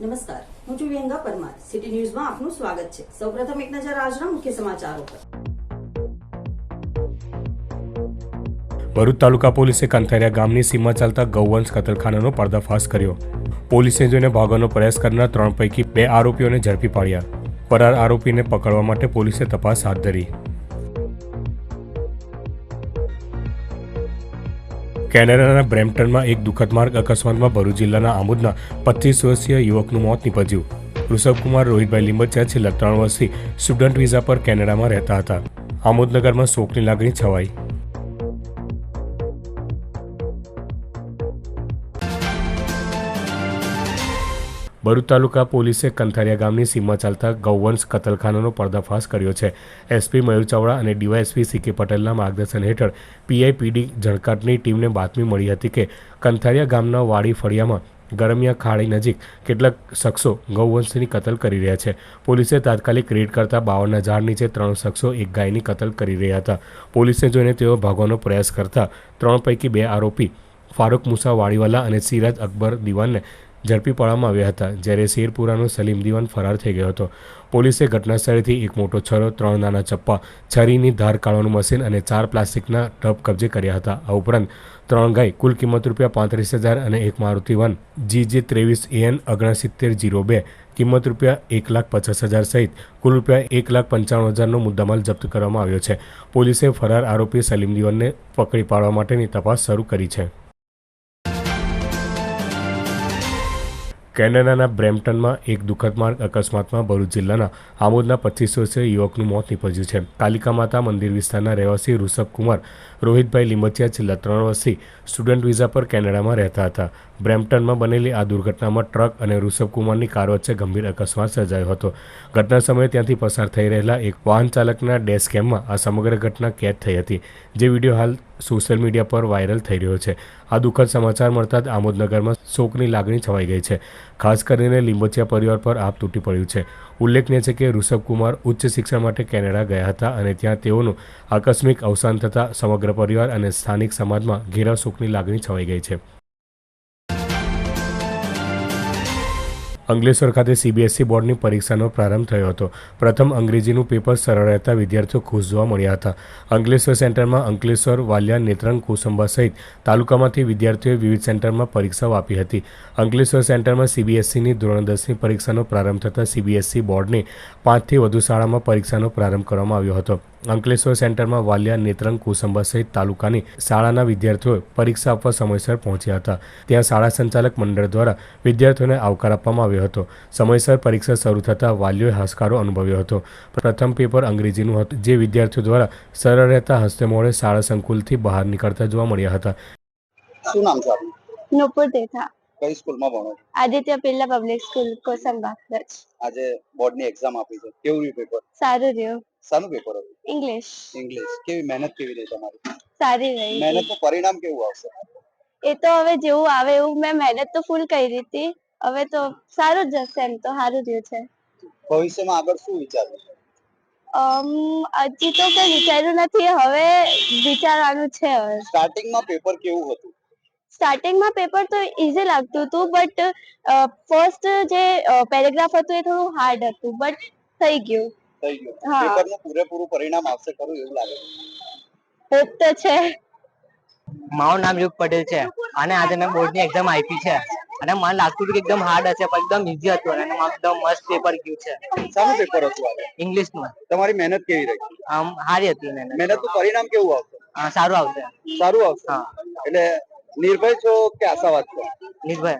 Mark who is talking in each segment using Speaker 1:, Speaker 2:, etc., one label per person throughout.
Speaker 1: નમસ્કાર. હું છું વિહંગા પરમાર. સિટી ન્યૂઝમાં આપનું સ્વાગત છે. સૌપ્રથમ એક નજર આજના મુખ્ય સમાચારો પર.
Speaker 2: ભરૂચ તાલુકા પોલીસે કંથારિયા ગામની સીમા ચાલતા ગૌવંશ કતલખાનાનો પર્દાફાશ કર્યો. પોલીસે જોઈને ભાગવાનો પ્રયાસ કરનાર ત્રણ પૈકી બે આરોપીઓને ઝડપી પાડ્યા. ફરાર આરોપીને પકડવા માટે પોલીસે તપાસ હાથ ધરી. કેનેડાના બ્રેમ્પટનમાં એક દુઃખદ માર્ગ અકસ્માતમાં ભરૂચ જિલ્લાના આમોદના પચીસ વર્ષીય યુવકનું મોત નીપજ્યું. ઋષભકુમાર રોહિતભાઈ લીંબચિયા છેલ્લા ત્રણ વર્ષથી સ્ટુડન્ટ વિઝા પર કેનેડામાં રહેતા હતા. આમોદનગરમાં શોકની લાગણી છવાઈ. ભરૂચ તાલુકા પોલીસે કંથારિયા ગામની સીમા ચાલતા ગૌવંશ કતલખાનાનો પર્દાફાશ કર્યો છે. એસપી મયુર ચાવડા અને ડીવાયએસપી સી કે પટેલના માર્ગદર્શન હેઠળ પીઆઈપીડી જણકાટની ટીમને બાતમી મળી હતી કે કંથારિયા ગામના વાડી ફળિયામાં ગરમિયા ખાડી નજીક કેટલાક શખ્સો ગૌવંશની કતલ કરી રહ્યા છે. પોલીસે તાત્કાલિક રેડ કરતા બાવનના ઝાડ નીચે ત્રણ શખ્સો, એક ગાયની કતલ કરી રહ્યા હતા. પોલીસને જોઈને તેઓ ભાગવાનો પ્રયાસ કરતા ત્રણ પૈકી બે આરોપી ફારૂક મુસા વાડીવાલા અને સિરાજ અકબર દિવાનને ઝડપી પાડવામાં આવ્યા હતા, જ્યારે શેરપુરાનો સલીમ દીવાન ફરાર થઈ ગયો હતો. પોલીસે ઘટનાસ્થળેથી એક મોટો છરો, ત્રણ નાના ચપ્પા, છરીની ધાર કાઢવાનું મશીન અને ચાર પ્લાસ્ટિકના ટબ કબજે કર્યા હતા. આ ઉપરાંત ત્રણ ગાય, કુલ કિંમત રૂપિયા પાંત્રીસ હજાર અને એક મારુતિ વન જી ત્રેવીસ એન ઓગણસિત્તેર જીરો બે, કિંમત રૂપિયા એક લાખ પચાસ હજાર સહિત કુલ રૂપિયા એક લાખ પંચાણું હજારનો મુદ્દામાલ જપ્ત કરવામાં આવ્યો છે. પોલીસે ફરાર આરોપી સલીમ દીવાનને પકડી પાડવા માટેની તપાસ શરૂ કરી છે. કેનેડાના બ્રેમ્પટનમાં એક દુઃખદ માર્ગ અકસ્માતમાં ભરૂચ જિલ્લાના આમોદના પચીસ વર્ષીય યુવકનું મોત નીપજ્યું છે. કાલિકા માતા મંદિર વિસ્તારના રહેવાસી ઋષભ કુમાર રોહિતભાઈ લીમચિયા છેલ્લા ત્રણ વર્ષથી સ્ટુડન્ટ વિઝા પર કેનેડામાં રહેતા હતા. બ્રેમ્પટનમાં બનેલી આ દુર્ઘટનામાં ટ્રક અને ઋષભ કુમારની કાર વચ્ચે ગંભીર અકસ્માત સર્જાયો હતો. ઘટના સમયે ત્યાંથી પસાર થઈ રહેલા એક વાહન ચાલકના ડેશ આ સમગ્ર ઘટના કેદ થઈ હતી, જે વીડિયો હાલ સોશિયલ મીડિયા પર વાયરલ થઈ રહ્યો છે. આ દુઃખદ સમાચાર મળતા જ આમોદનગરમાં શોકની લાગણી છવાઈ ગઈ છે. ખાસ કરીને લીંબોચિયા પરિવાર પર આપ તૂટી પડ્યું છે. ઉલ્લેખનીય છે કે ઋષભ કુમાર ઉચ્ચ શિક્ષણ માટે કેનેડા ગયા હતા અને ત્યાં તેઓનું આકસ્મિક અવસાન થતાં સમગ્ર પરિવાર અને સ્થાનિક સમાજમાં ઘેરા શોકની લાગણી છવાઈ ગઈ છે. અંકલેશ્વર ખાતે સીબીએસઈ બોર્ડની પરીક્ષાનો પ્રારંભ થયો હતો. પ્રથમ અંગ્રેજીનું પેપર સરળ રહેતા વિદ્યાર્થીઓ ખુશ જોવા મળ્યા હતા. અંકલેશ્વર સેન્ટરમાં અંકલેશ્વર, વાલિયા, નેત્રંગ, કોસંબા સહિત તાલુકામાંથી વિદ્યાર્થીઓએ વિવિધ સેન્ટરમાં પરીક્ષાઓ આપી હતી. અંકલેશ્વર સેન્ટરમાં સીબીએસઈની ધોરણ દસની પરીક્ષાનો પ્રારંભ થતાં સીબીએસઈ બોર્ડની પાંચથી વધુ શાળામાં પરીક્ષાનો પ્રારંભ કરવામાં આવ્યો હતો. અંકલેશ્વર સેન્ટરમાં વાલિયા નેત્રંગ કોસંબા સહિત તાલુકાની શાળાના વિદ્યાર્થીઓ પરીક્ષા આપવા સમયસર પહોંચ્યા હતા. ત્યાં શાળા સંચાલક મંડળ દ્વારા વિદ્યાર્થીઓને આવકાર આપવામાં આવ્યો હતો. સમયસર પરીક્ષા શરૂ થતાં વાલીઓએ હસકારો અનુભવ્યો હતો. પ્રથમ પેપર અંગ્રેજીનું હતું જે વિદ્યાર્થીઓ દ્વારા સરળ રહેતા હસ્તે મોડે શાળા સંકુલથી બહાર નીકળતા જોવા મળ્યા હતા.
Speaker 3: શું નામ છે આપનું?
Speaker 4: નુપુર દેથા
Speaker 3: કઈ સ્કૂલમાં ભણો
Speaker 4: આદિત્ય પિલ્લા પબ્લિક સ્કૂલ કોસમ કચ્છ
Speaker 3: આજે બોર્ડની એક્ઝામ આપી છે. કેવું રહ્યું પેપર
Speaker 4: સારું રહ્યું.
Speaker 3: શાનું પેપર હતું?
Speaker 4: ઇંગ્લિશ
Speaker 3: ઇંગ્લિશ કેવી મહેનત કેવી રહી તમારી?
Speaker 4: સારી રહી.
Speaker 3: મહેનતનું પરિણામ કેવું આવશે?
Speaker 4: એ તો હવે જેવું આવે એવું મેં મહેનત તો ફૂલ કરી હતી. હવે તો સારું જ જશે એમ તો સારું રહ્યું છે.
Speaker 3: ભવિષ્યમાં આગળ શું વિચાર્યું છે?
Speaker 4: અમ હજી તો કઈ વિચાર્યું નથી. હવે વિચારવાનું છે હવે.
Speaker 3: સ્ટાર્ટિંગમાં પેપર કેવું હતું?
Speaker 4: સ્ટાર્ટિંગમાં પેપર તો ઇઝી લાગતું હતું બટ ફર્સ્ટ જે પેરેગ્રાફ હતું એ થોડું હાર્ડ હતું બટ થઈ ગયું.
Speaker 3: થઈ ગયું.
Speaker 4: હા.
Speaker 3: પેપરનું પૂરેપૂરું પરિણામ આવશે ખરું એવું લાગે
Speaker 4: હોપ તો છે.
Speaker 5: મારું નામ યુગ પટેલ છે અને આજે મેં બોર્ડની એક્ઝામ આપી છે. અને મને લાગતું હતું કે એકદમ હાર્ડ હશે પણ એકદમ ઈઝી હતું અને મારું એકદમ મસ્ત પેપર ગયું છે.
Speaker 3: શાનું પેપર હતું આજે?
Speaker 5: ઇંગ્લિશનું
Speaker 3: તમારી મહેનત કેવી રહી?
Speaker 5: આમ સારી હતી મહેનત.
Speaker 3: મહેનતનું પરિણામ કેવું આવશે?
Speaker 5: હા, સારું આવશે.
Speaker 3: સારું આવશે? એટલે નિર્ભય છો કે આશાવાદ છો?
Speaker 5: નિર્ભય.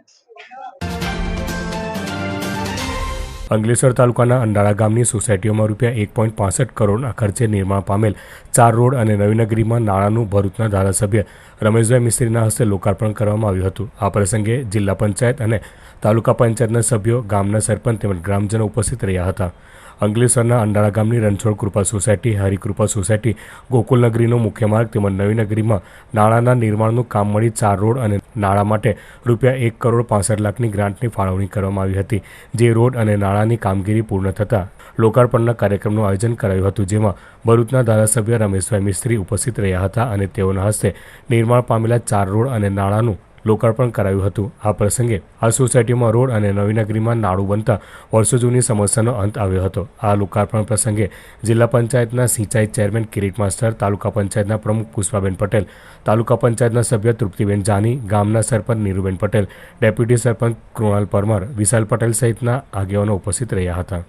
Speaker 2: અંકલેશ્વર તાલુકાના અંડાળા ગામની સોસાયટીઓમાં રૂપિયા એક પોઈન્ટ પાસઠ કરોડના ખર્ચે નિર્માણ પામેલ ચાર રોડ અને નવીનગરીમાં નાણાંનું ભરૂચના ધારાસભ્ય રમેશભાઈ મિસ્ત્રીના હસ્તે લોકાર્પણ કરવામાં આવ્યું હતું. આ પ્રસંગે જિલ્લા પંચાયત અને તાલુકા પંચાયતના સભ્યો ગામના સરપંચ તેમજ ગ્રામજનો ઉપસ્થિત રહ્યા હતા. અંકલેશ્વરના અંડાળા ગામની રણછોડ કૃપા સોસાયટી, હરિકૃપા સોસાયટી ગોકુલનગરીનો મુખ્ય માર્ગ તેમજ નવીનગરીમાં નાણાંના નિર્માણનું કામ મળી ચાર રોડ અને નાળા માટે રૂપિયા એક કરોડ પાસઠ લાખની ગ્રાન્ટની ફાળવણી કરવામાં આવી હતી. જે રોડ અને નાળાની કામગીરી પૂર્ણ થતાં લોકાર્પણના કાર્યક્રમનું આયોજન કરાયું હતું, જેમાં ભરૂચના ધારાસભ્ય રમેશભાઈ મિસ્ત્રી ઉપસ્થિત રહ્યા હતા અને તેઓના હસ્તે નિર્માણ પામેલા ચાર રોડ અને નાળાનું લોકાર્પણ કરાયું હતું. આ પ્રસંગે આ સોસાયટીમાં રોડ અને નવીનગરીમાં નાળું બનતા વર્ષો જૂની સમસ્યાનો અંત આવ્યો હતો. આ લોકાર્પણ પ્રસંગે જિલ્લા પંચાયતના સિંચાઈ ચેરમેન કિરીટ માસ્ટર, તાલુકા પંચાયતના પ્રમુખ પુષ્પાબેન પટેલ, તાલુકા પંચાયતના સભ્ય તૃપ્તિબેન જાની, ગામના સરપંચ નીરુબેન પટેલ, ડેપ્યુટી સરપંચ કૃણાલ પરમાર, વિશાલ પટેલ સહિતના આગેવાનો ઉપસ્થિત રહ્યા હતા.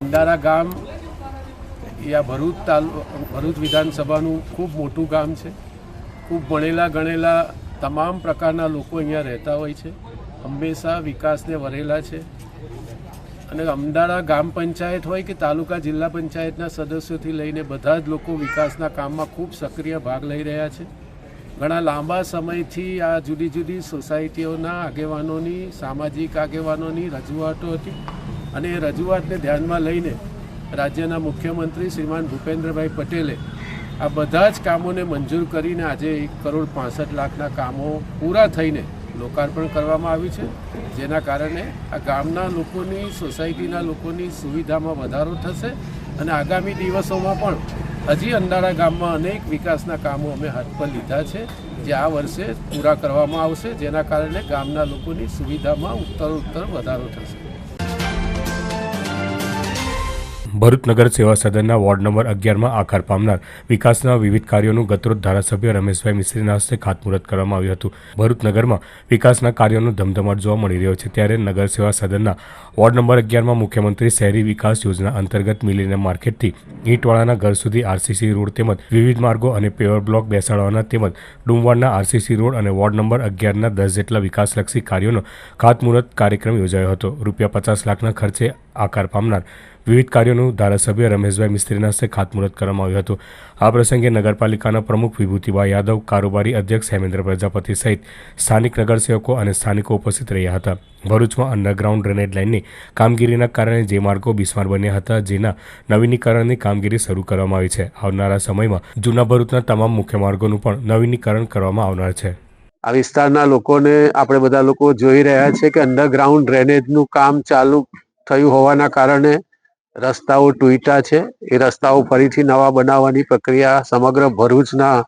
Speaker 6: અંડારા ગામ ભરૂચ તાલુ, ભરૂચ વિધાનસભાનું ખૂબ મોટું ગામ છે. ખૂબ ભણેલા ગણેલા તમામ પ્રકારના લોકો અહીંયા રહેતા હોય છે. હંમેશા વિકાસને વરેલા છે. અને અમદાડા ગામ પંચાયત હોય કે તાલુકા જિલ્લા પંચાયતના સદસ્યોથી લઈને બધા જ લોકો વિકાસના કામમાં ખૂબ સક્રિય ભાગ લઈ રહ્યા છે. ઘણા લાંબા સમયથી આ જુદી જુદી સોસાયટીઓના આગેવાનોની, સામાજિક આગેવાનોની રજૂઆતો હતી. અને એ રજૂઆતને ધ્યાનમાં લઈને રાજ્યના મુખ્યમંત્રી શ્રીમાન ભૂપેન્દ્રભાઈ પટેલે આ બધા જ કામોને મંજૂર કરીને આજે એક કરોડ પાસઠ લાખના કામો પૂરા થઈને લોકાર્પણ કરવામાં આવ્યું છે. જેના કારણે આ ગામના લોકોની, સોસાયટીના લોકોની સુવિધામાં વધારો થશે અને આગામી દિવસોમાં પણ હજી અંડારા ગામમાં અનેક વિકાસના કામો અમે હાથ પર લીધા છે, જે આ વર્ષે પૂરા કરવામાં આવશે. જેના કારણે ગામના લોકોની સુવિધામાં ઉત્તરોત્તર વધારો થશે.
Speaker 2: ભરૂચ નગર સેવા સદનના વોર્ડ નંબર અગિયારમાં આકાર પામનાર. વિકાસના વિવિધ કાર્યોનું ગતરોજ ધારાસભ્ય રમેશભાઈ મિસ્ત્રીના હસ્તે ખાતમુહૂર્ત કરવામાં આવ્યું હતું. ભરૂચ નગરમાં વિકાસના કાર્યોનો ધમધમાટ જોવા મળી રહ્યો છે, ત્યારે નગર સેવા સદનના વોર્ડ નંબર અગિયારમાં મુખ્યમંત્રી શહેરી વિકાસ યોજના અંતર્ગત મિલેનિયમ માર્કેટથી ઈંટવાળાના ઘર સુધી આરસીસી રોડ તેમજ વિવિધ માર્ગો અને પેવર બ્લોક બેસાડવાના તેમજ ડુમવાડના આરસીસી રોડ અને વોર્ડ નંબર અગિયારના દસ જેટલા વિકાસલક્ષી કાર્યોનો ખાતમુહૂર્ત કાર્યક્રમ યોજાયો હતો. રૂપિયા પચાસ લાખના ખર્ચે આકાર પામનાર વિવિધ કાર્યોનું ધારાસભ્ય રમેશભાઈ મિસ્ત્રીના હસ્તે ખાતમુહૂર્ત કરવામાં આવ્યું હતું. આ પ્રસંગે નગરપાલિકાના પ્રમુખ વિભૂતિભાઈ યાદવ, કારોબારી અધ્યક્ષ હેમેન્દ્ર પ્રજાપતિ સહિત સ્થાનિક નગરસેવકો અને સ્થાનિકો ઉપસ્થિત રહ્યા હતા. ભરૂચમાં અંડરગ્રાઉન્ડ ડ્રેનેજ લાઇનની કામગીરીના કારણે જે માર્ગો બિસ્માર બન્યા હતા, જેના નવીનીકરણની કામગીરી શરૂ કરવામાં આવી છે. આવનારા સમયમાં જૂના ભરૂચના તમામ મુખ્ય માર્ગોનું પણ નવીનીકરણ કરવામાં આવનાર છે.
Speaker 7: આ વિસ્તારના લોકોને આપણે બધા લોકો જોઈ રહ્યા છે કે અંડરગ્રાઉન્ડ ડ્રેનેજનું કામ ચાલુ થયું હોવાના કારણે રસ્તાઓ તૂટ્યા છે. એ રસ્તાઓ ફરીથી નવા બનાવવાની પ્રક્રિયા સમગ્ર ભરૂચના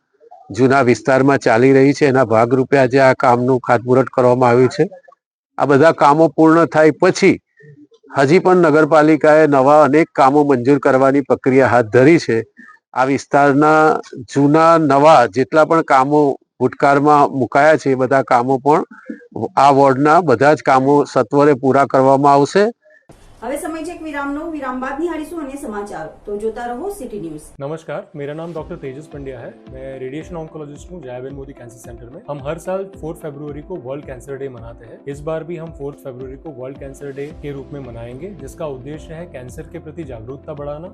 Speaker 7: જૂના વિસ્તારમાં ચાલી રહી છે. એના ભાગરૂપે આજે આ કામનું ખાતમુહૂર્ત કરવામાં આવ્યું છે. આ બધા કામો પૂર્ણ થાય પછી હજી પણ નગરપાલિકાએ નવા અનેક કામો મંજૂર કરવાની પ્રક્રિયા હાથ ધરી છે. આ વિસ્તારના જૂના નવા જેટલા પણ કામો ભૂતકાળમાં મુકાયા છે, એ બધા કામો પણ આ વોર્ડના બધા જ કામો સત્વરે પૂરા કરવામાં આવશે.
Speaker 1: હવે સમય છે એક વિરામનો વિરામ બાદ નિહાળીશું અન્ય સમાચારો તો જોતા રહો સિટી ન્યૂઝ
Speaker 8: नमस्कार मेरा नाम डॉक्टर तेजस पंड्या है मैं रेडिएशन ऑन्कोलॉजिस्ट हूँ जयाबेन मोदी कैंसर सेंटर में हम हर साल फोर्थ फरवरी को वर्ल्ड कैंसर डे मनाते हैं इस बार भी हम फोर्थ फरवरी को वर्ल्ड कैंसर डे के रूप में मनाएंगे जिसका उद्देश्य है कैंसर के प्रति जागरूकता बढ़ाना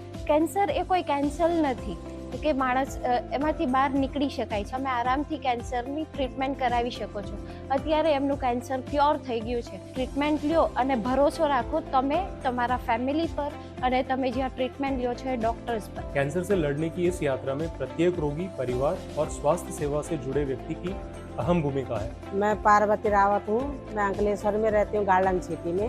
Speaker 9: કેન્સર એ કોઈ કેન્સર નથી કે માણસ અ, એમાંથી બહાર નીકળી શકાય છે તમે આરામથી કેન્સરની ટ્રીટમેન્ટ કરાવી શકો છો અત્યારે એમનું કેન્સર ક્યોર થઈ ગયું છે ટ્રીટમેન્ટ લ્યો અને ભરોસો રાખો તમે તમારા ફેમિલી પર અને તમે જ્યાં ટ્રીટમેન્ટ લ્યો છો એ ડૉક્ટર્સ પર
Speaker 8: कैंसर से लड़ने की इस यात्रा में प्रत्येक रोगी परिवार और स्वास्थ्य सेवा से जुड़े व्यक्ति की अहम भूमिका है
Speaker 10: मैं पार्वती रावत हूँ मैं अंकलेश्वर में रहती हूँ गार्डन सिटी में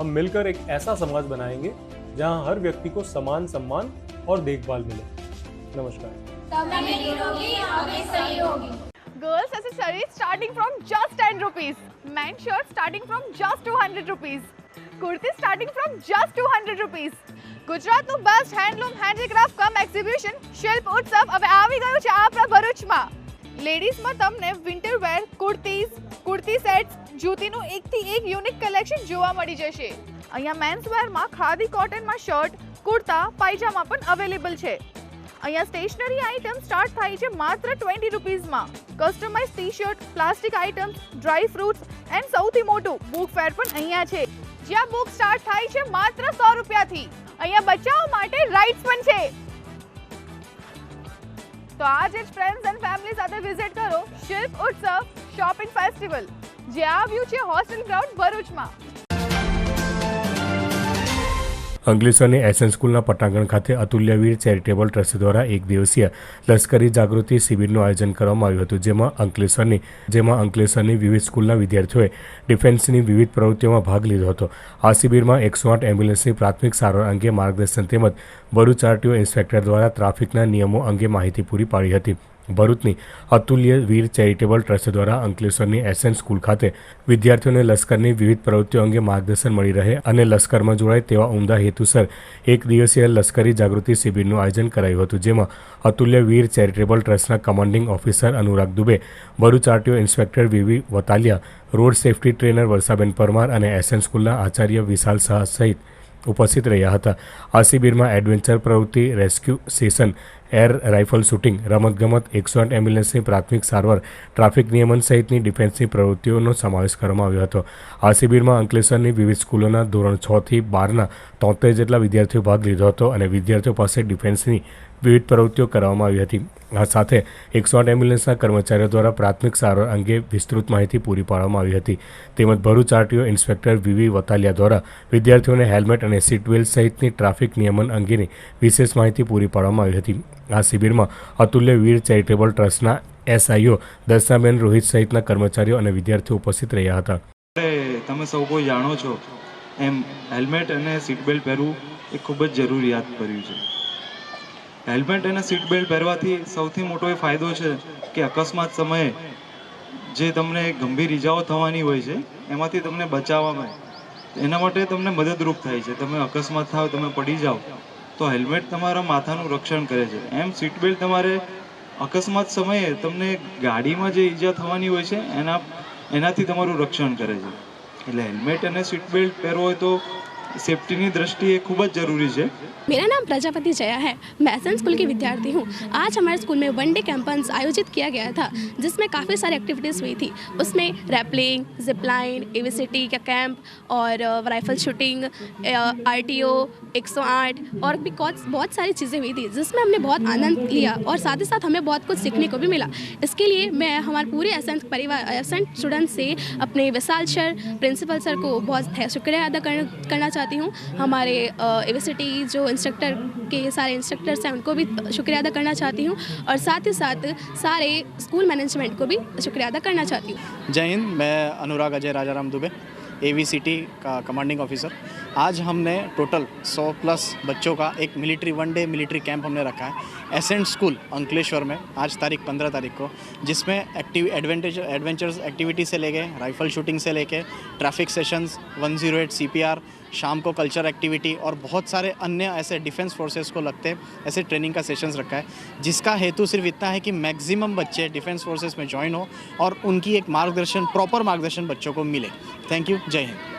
Speaker 8: हम मिलकर एक ऐसा समाज बनाएंगे जहां हर व्यक्ति को समान सम्मान और देखभाल मिले नमस्कार
Speaker 11: Girls accessories starting from just 10 rupees. Men shirts starting from just 200 rupees. Kurtis starting from just 200 rupees. ગુજરાતનું best handloom handicraft cum exhibition Shilp Utsav હવે આવી ગયું છે આપણા ભરૂચમાં લેડીઝમાં તમને winter wear kurtis, kurti sets જૂતીનું એકથી એક યુનિક કલેક્શન જોવા મળી જશે. અહીંયા મેન્સ વેરમાં ખાદી કોટનમાં શર્ટ કુર્તા, પાયજામા પણ અવેલેબલ છે. અહીંયા સ્ટેશનરી આઇટમ સ્ટાર્ટ થાય છે માત્ર twenty રૂપીઝમાં. Customise T shirt plastic items dry fruits and સૌથી મોટું બુક ફેર પણ અહીંયા છે. જ્યાં બુક સ્ટાર્ટ થાય છે માત્ર સો રૂપિયાથી. અહીંયા બચાવ માટે રાઇડ્સ પણ છે. તો આજે જ ફ્રેન્ડ્સ એન્ડ ફેમિલી સાથે વિઝિટ કરો શિલ્પ ઉત્સવ શોપિંગ ફેસ્ટિવલ જે આવ્યું છે હોસ્ટેલ ગ્રાઉન્ડ ભરૂચમાં.
Speaker 2: અંકલેશ્વરની એસએન સ્કૂલના પટાંગણ ખાતે અતુલ્યવીર ચેરિટેબલ ટ્રસ્ટ દ્વારા એક દિવસીય લશ્કરી જાગૃતિ શિબિરનું આયોજન કરવામાં આવ્યું હતું, જેમાં અંકલેશ્વરની જેમાં અંકલેશ્વરની વિવિધ સ્કૂલના વિદ્યાર્થીઓએ ડિફેન્સની વિવિધ પ્રવૃત્તિઓમાં ભાગ લીધો હતો. આ શિબિરમાં એકસો આઠ એમ્બ્યુલન્સની પ્રાથમિક સારવાર અંગે માર્ગદર્શન તેમજ ભરૂચ આરટીઓ ઇન્સ્પેક્ટર દ્વારા ટ્રાફિકના નિયમો અંગે માહિતી પૂરી પાડી હતી. ભરૂચની અતુલ્ય વીર ચેરિટેબલ ટ્રસ્ટ દ્વારા અંકલેશ્વરની એસએન સ્કૂલ ખાતે વિદ્યાર્થીઓને લશ્કરની વિવિધ પ્રવૃત્તિઓ અંગે માર્ગદર્શન મળી રહે અને લશ્કરમાં જોડાય તેવા ઉમદા હેતુસર એક દિવસીય લશ્કરી જાગૃતિ શિબિરનું આયોજન કરાયું હતું, જેમાં અતુલ્ય વીર ચેરિટેબલ ટ્રસ્ટના commanding officer Anurag Dubey, Bharuch RTO inspector VV Vataliya, road safety trainer Varshaben Parmar અને એસએન સ્કૂલના આચાર્ય વિશાલ શાહ સહિત ઉપસ્થિત રહ્યા હતા. આ શિબિરમાં એડવેન્ચર પ્રવૃત્તિ, rescue session air rifle shooting, રમતગમત એકસો આઠ એમ્બ્યુલન્સની પ્રાથમિક સારવાર, ટ્રાફિક નિયમન સહિતની ડિફેન્સની પ્રવૃત્તિઓનો સમાવેશ કરવામાં આવ્યો હતો. આ શિબિરમાં અંકલેશ્વરની વિવિધ સ્કૂલોના ધોરણ છથી બારના તોતેર જેટલા વિદ્યાર્થીઓ ભાગ લીધો હતો અને વિદ્યાર્થીઓ પાસે ડિફેન્સની વિવિધ પ્રવૃત્તિઓ કરવામાં આવી હતી. આ સાથે એકસો આઠ એમ્બ્યુલન્સના કર્મચારીઓ દ્વારા પ્રાથમિક સારવાર અંગે વિસ્તૃત માહિતી પૂરી પાડવામાં આવી હતી. તેમજ Bharuch RTO inspector VV Vataliya દ્વારા વિદ્યાર્થીઓને હેલ્મેટ અને સીટ બેલ્ટ સહિતની ટ્રાફિક નિયમન અંગેની વિશેષ માહિતી પૂરી પાડવામાં આવી હતી. આ શિબિરમાં અતુલ્ય વીર ચેરિટેબલ ટ્રસ્ટના એસઆઈઓ દર્શનાબેન રોહિત સહિતના કર્મચારીઓ અને વિદ્યાર્થીઓ ઉપસ્થિત રહ્યા હતા.
Speaker 12: તમે સૌ કોઈ જાણો છો? એમ હેલ્મેટ અને સીટ બેલ્ટ પહેરવું એ ખૂબ જ જરૂરિયાત ભર્યું છે. હેલ્મેટ અને સીટ બેલ્ટ પહેરવાથી સૌથી મોટો એ ફાયદો છે કે અકસ્માત સમયે જે તમને ગંભીર ઈજાઓ થવાની હોય છે, એમાંથી તમને બચાવવામાં એના માટે તમને મદદરૂપ થાય છે. તમે અકસ્માત થાવ, તમે પડી જાઓ, તો હેલ્મેટ તમારા માથાનું રક્ષણ કરે છે. એમ સીટ બેલ્ટ તમારે અકસ્માત સમયે તમને ગાડીમાં જે ઈજા થવાની હોય છે, એના, એનાથી તમારું રક્ષણ કરે છે. એટલે હેલ્મેટ અને સીટ બેલ્ટ પહેરવો હોય તો सेफ्टी दृष्टि खूब જ જરૂરી છે
Speaker 13: मेरा नाम प्रजापति जया है मैं एस स्कूल की विद्यार्थी हूँ आज हमारे स्कूल में वन डे कैंपस आयोजित किया गया था जिसमें काफ़ी सारी एक्टिविटीज़ हुई थी उसमें रैपलिंग जिपलाइन एवीसिटी का कैंप और rifle shooting R T O एक सौ आठ और भी बहुत बहुत सारी चीज़ें हुई थी जिसमें हमने बहुत आनंद लिया और साथ ही साथ हमें बहुत कुछ सीखने को भी मिला इसके लिए मैं हमारे पूरे एसेंट परिवार एसेंट स्टूडेंट से अपने विशाल सर प्रिंसिपल सर को बहुत शुक्रिया अदा कर, करना चाहती हूँ। हमारे एविसिटी जो इंस्ट्रक्टर के सारे इंस्ट्रक्टर्स हैं, उनको भी शुक्रिया अदा करना चाहती हूँ। और साथ ही साथ सारे स्कूल मैनेजमेंट को भी शुक्रिया अदा करना चाहती हूँ।
Speaker 14: जय हिंद, मैं अनुराग अजय, राजाराम दुबे एवीसीटी का कमांडिंग ऑफिसर आज हमने टोटल 100 प्लस बच्चों का एक military one day military camp हमने रखा है। एसेंट स्कूल अंकलेश्वर में, आज तारीख 15 तारीख को, जिसमें एक्टिव एडवेंटेज एडवेंचर्स एक्टिविटी से लेके राइफल शूटिंग से लेके ट्रैफ़िक सेशंस 108 सीपीआर शाम को कल्चर एक्टिविटी और बहुत सारे अन्य ऐसे डिफेंस फोर्सेस को लगते, ऐसे ट्रेनिंग का सेशंस रखा है, जिसका हेतु सिर्फ़ इतना है कि मैक्सिमम बच्चे डिफेंस फोर्सेस में ज्वाइन हो और उनकी एक मार्गदर्शन प्रॉपर मार्गदर्शन बच्चों को मिले। थैंक यू जय हिंद।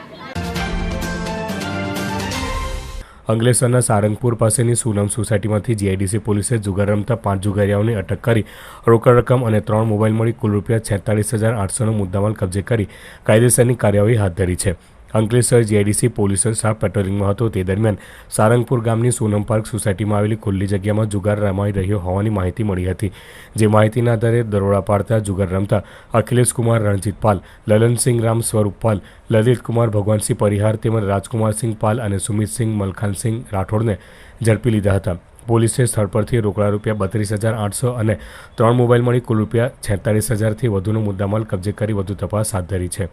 Speaker 2: અંકલેશ્વરના સારંગપુર પાસેની સુનમ સોસાયટીમાંથી જીઆઈડીસી પોલીસે જુગાર રમતા પાંચ જુગારીઓની અટક કરી. રોકડ રકમ અને ત્રણ મોબાઈલ મળી કુલ રૂપિયા છેતાલીસ હજાર આઠસોનો મુદ્દામાલ કબજે કરી કાયદેસરની કાર્યવાહી હાથ ધરી છે. અંકલેશ્વર જીઆઈડીસી પોલીસ સ્ટાફ પેટ્રોલિંગમાં હતો. તે દરમિયાન સારંગપુર ગામની સોનમ પાર્ક સોસાયટીમાં આવેલી ખુલ્લી જગ્યામાં જુગાર રમાઈ રહ્યો હોવાની માહિતી મળી હતી. જે માહિતીના આધારે દરોડા પાડતા જુગાર રમતા અખિલેશ કુમાર રણજીત પાલ, લલનસિંહ રામ સ્વરૂપ પાલ લલિત કુમાર ભગવાનસિંહ પરિહાર તેમજ રાજકુમારસિંહ પાલ અને સુમિતસિંહ મલખાનસિંહ રાઠોડને ઝડપી લીધા હતા. પોલીસે સ્થળ પરથી રોકડા રૂપિયા બત્રીસ હજાર આઠસો અને ત્રણ મોબાઈલ મળી કુલ રૂપિયા છેતાળીસ હજારથી વધુનો મુદ્દામાલ કબજે કરી વધુ તપાસ હાથ ધરી છે.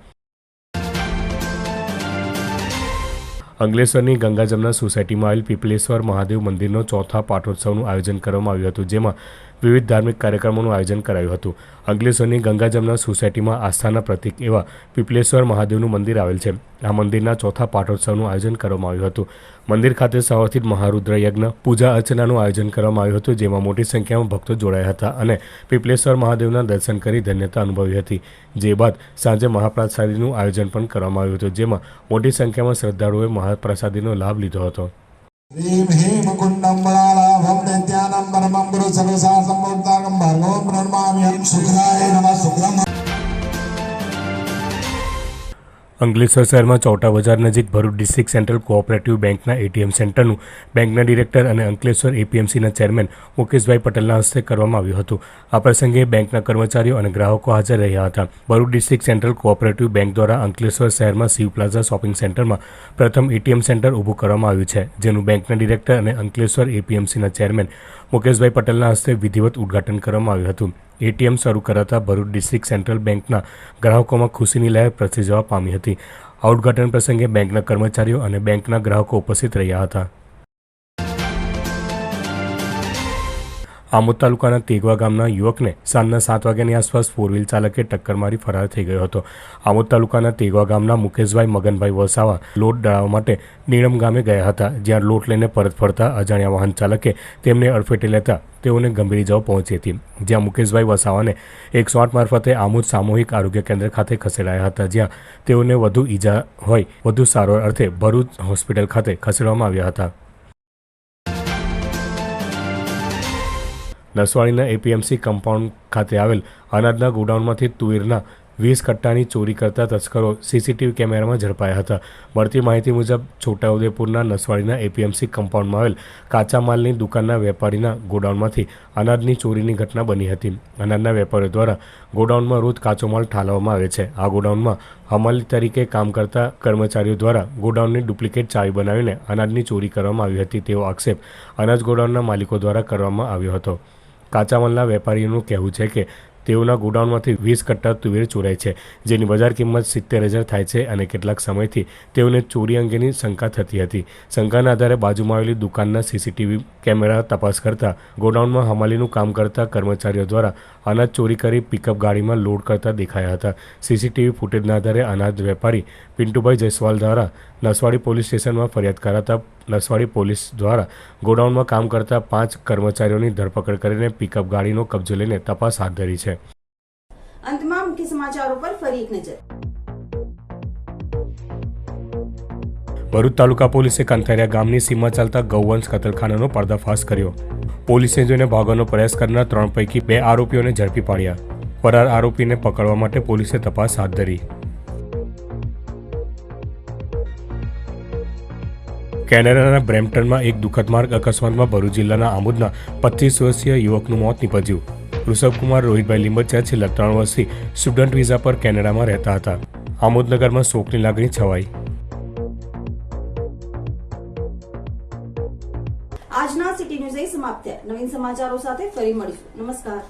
Speaker 2: અંકલેશ્વરની ગંગા જમના સોસાયટીમાં આવેલ પીપલેશ્વર મહાદેવ મંદિરનો ચોથા પાઠોત્સવનું આયોજન કરવામાં આવ્યું હતું, જેમાં વિવિધ ધાર્મિક કાર્યક્રમોનું આયોજન કરાયું હતું. અંગલેશ્વરની ગંગા જમના સોસાયટીમાં આસ્થાના પ્રતીક એવા પીપલેશ્વર મહાદેવનું મંદિર આવેલ છે. આ મંદિરના ચોથા પાઠોત્સવનું આયોજન કરવામાં આવ્યું હતું. મંદિર ખાતે સવારથી મહારુદ્ર યજ્ઞ પૂજા અર્ચનાનું આયોજન કરવામાં આવ્યું હતું, જેમાં મોટી સંખ્યામાં ભક્તો જોડાયા હતા અને પીપલેશ્વર મહાદેવના દર્શન કરી ધન્યતા અનુભવી હતી. જે બાદ સાંજે મહાપ્રસાદીનું આયોજન પણ કરવામાં આવ્યું હતું, જેમાં મોટી સંખ્યામાં શ્રદ્ધાળુઓએ મહાપ્રસાદીનો લાભ લીધો હતો.
Speaker 15: ભર્ગો પ્રણમામ્યમ સુખાય નમઃ
Speaker 2: અંકલેશ્વર શહેરમાં ચોટા બજાર નજીક ભરૂચ ડિસ્ટ્રિક્ટ સેન્ટ્રલ કોઓપરેટિવ બેંકના એટીએમ સેન્ટરનું બેંકના ડિરેક્ટર અને અંકલેશ્વર એપીએમસીના ચેરમેન મુકેશભાઈ પટેલના હસ્તે કરવામાં આવ્યું હતું. આ પ્રસંગે બેંકના કર્મચારીઓ અને ગ્રાહકો હાજર રહ્યા હતા. Bharuch district central cooperative bank દ્વારા અંકલેશ્વર શહેરમાં શિવ પ્લાઝા શોપિંગ સેન્ટરમાં પ્રથમ એટીએમ સેન્ટર ઊભું કરવામાં આવ્યું છે, જેનું બેંકના ડિરેક્ટર અને અંકલેશ્વર એપીએમસીના ચેરમેન મુકેશભાઈ પટેલના હસ્તે વિધિવત ઉદ્ઘાટન કરવામાં આવ્યું હતું. એટીએમ શરૂ કરાતા ભરૂચ ડિસ્ટ્રિક્ટ સેન્ટ્રલ બેંકના ગ્રાહકોમાં ખુશીની લહેર પ્રસરી જવા પામી હતી. આ ઉદઘાટન પ્રસંગે બેંકના કર્મચારીઓ અને બેંકના ગ્રાહકો ઉપસ્થિત રહ્યા હતા. આમોદ તાલુકાના તેગવા ગામના યુવકને સાંજના સાત વાગ્યાની આસપાસ ફોર વ્હીલ ચાલકે ટક્કર મારી ફરાર થઈ ગયો હતો. આમોદ તાલુકાના તેગવા ગામના મુકેશભાઈ, મગનભાઈ વસાવા લોટ દળાવવા માટે નીણમ ગામે ગયા હતા, જ્યાં લોટ લઈને પરત ફરતા અજાણ્યા વાહન ચાલકે તેમને અડફેટે લેતા તેઓને ગંભીર ઇજાઓ પહોંચી હતી. જ્યાં મુકેશભાઈ વસાવાને એકસો આઠ મારફતે આમોદ સામૂહિક આરોગ્ય કેન્દ્ર ખાતે ખસેડાયા હતા, જ્યાં તેઓને વધુ ઈજા હોય, વધુ સારવાર અર્થે ભરૂચ હોસ્પિટલ ખાતે ખસેડવામાં આવ્યા હતા. નસવાડીના એપીએમસી કમ્પાઉન્ડ ખાતે આવેલ અનાજના ગોડાઉનમાંથી તુવેરના વીસ કટ્ટાની ચોરી કરતા તસ્કરો સીસીટીવી કેમેરામાં ઝડપાયા હતા. મળતી માહિતી મુજબ, છોટાઉદેપુરના નસવાડીના એપીએમસી કમ્પાઉન્ડમાં આવેલ કાચા માલની દુકાનના વેપારીના ગોડાઉનમાંથી અનાજની ચોરીની ઘટના બની હતી. અનાજના વેપારીઓ દ્વારા ગોડાઉનમાં રોજ કાચો માલ ઠાલવવામાં આવે છે. આ ગોડાઉનમાં હમાલી તરીકે કામ કરતા કર્મચારીઓ દ્વારા ગોડાઉનની ડુપ્લિકેટ ચાવી બનાવીને અનાજની ચોરી કરવામાં આવી હતી તેવો આક્ષેપ અનાજ ગોડાઉનના માલિકો દ્વારા કરવામાં આવ્યો હતો. કાચા વેપારીઓનું કહેવું છે કે તેઓના ગોડાઉનમાંથી વીસ કટ્ટા તુવેર ચોરાય છે, જેની બજાર કિંમત સિત્તેર હજાર થાય છે અને કેટલાક સમયથી તેઓને ચોરી અંગેની શંકા થતી હતી. શંકાના આધારે બાજુમાં આવેલી દુકાનના સીસીટીવી કેમેરા તપાસ કરતા ગોડાઉનમાં હમાલીનું કામ કરતા કર્મચારીઓ દ્વારા અનાજ ચોરી કરી પિકઅપ ગાડીમાં લોડ કરતા દેખાયા હતા. સીસીટીવી ફૂટેજના આધારે અનાજ વેપારી પિન્ટુભાઈ જયસ્વાલ દ્વારા નસવાડી પોલીસ સ્ટેશનમાં ફરિયાદ કરાતા નસવાડી પોલીસ દ્વારા ગોડાઉનમાં કામ કરતા પાંચ કર્મચારીઓની ધરપકડ કરીને પિકઅપ ગાડીનો કબજો લઈને તપાસ હાથ ધરી છે.
Speaker 1: અંતમાં મુખ્ય સમાચારો પર ફરી એક નજર.
Speaker 2: ભરૂચ તાલુકા પોલીસે કંથારિયા ગામની સીમા ચાલતા ગૌવંશ કતલખાનાનો પર્દાફાશ કર્યો. પોલીસે જોઈને ભાગવાનો પ્રયાસ કરનાર ત્રણ પૈકી બે આરોપીઓને ઝડપી પાડ્યા. ફરાર આરોપીને પકડવા માટે પોલીસે તપાસ હાથ ધરી. કેનેડાના બ્રેમ્પટનમાં એક દુઃખદ અકસ્માતમાં ભરૂચ જિલ્લાના આમોદના પચીસ વર્ષીય યુવકનું મોત નીપજ્યું. ઋષભકુમાર રોહિતભાઈ લીંબચિયા છેલ્લા ત્રણ વર્ષથી સ્ટુડન્ટ વિઝા પર કેનેડામાં રહેતા હતા. આમોદનગરમાં શોકની લાગણી છવાઈ.
Speaker 1: સમાપ્ત નવીન સમાચારો સાથે ફરી મળીશું. નમસ્કાર.